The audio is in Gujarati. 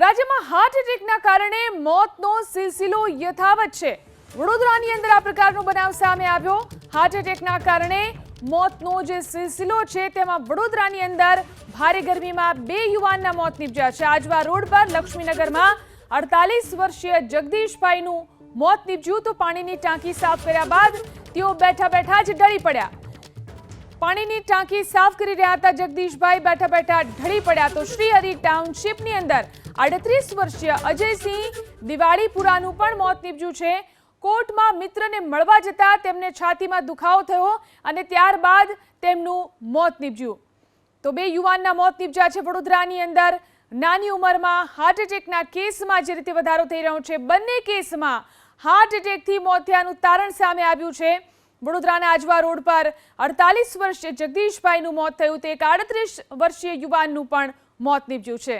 રાજ્યમાં હાર્ટ એટેકના કારણે મોતનો સિલસિલો યથાવત છે. વડોદરાની અંદર આ પ્રકારનો બનાવ સામે આવ્યો. હાર્ટ એટેકના કારણે મોતનો જે સિલસિલો છે તેમાં વડોદરાની અંદર ભારે ગરમીમાં બે યુવાનના મોત નીપજ્યા છે. આજવા રોડ પર લક્ષ્મીનગરમાં અડતાલીસ વર્ષીય જગદીશભાઈનું મોત નીપજ્યું તો પાણીની ટાંકી સાફ કર્યા બાદ તેઓ બેઠા બેઠા જ ડળી પડ્યા. પાણીની ટાંકી સાફ કરી રહ્યા હતા. જગદીશભાઈ બેઠા બેઠા ઢળી પડ્યા તો શ્રીહરિ ટાઉનશીપની અંદર અડત્રીસ વર્ષીય અજયસિંહ દિવાળીપુરાનું પણ મોત નીપજ્યું છે. કોર્ટમાં મિત્રને મળવા જતા તેમને છાતીમાં દુખાવો થયો અને ત્યારબાદ તેમનું મોત નીપજ્યું. તો બે યુવાનના મોત નીપજ્યા છે વડોદરાની અંદર. નાની ઉંમરમાં હાર્ટ એટેકના કેસમાં જે રીતે વધારો થઈ રહ્યો છે, બંને કેસમાં હાર્ટ એટેકથી મોત થયાનું તારણ સામે આવ્યું છે. વડોદરાના આજવા રોડ પર અડતાલીસ વર્ષીય જગદીશભાઈનું મોત થયું. તે એક આડત્રીસ વર્ષીય યુવાનનું પણ મોત નીપજ્યું છે.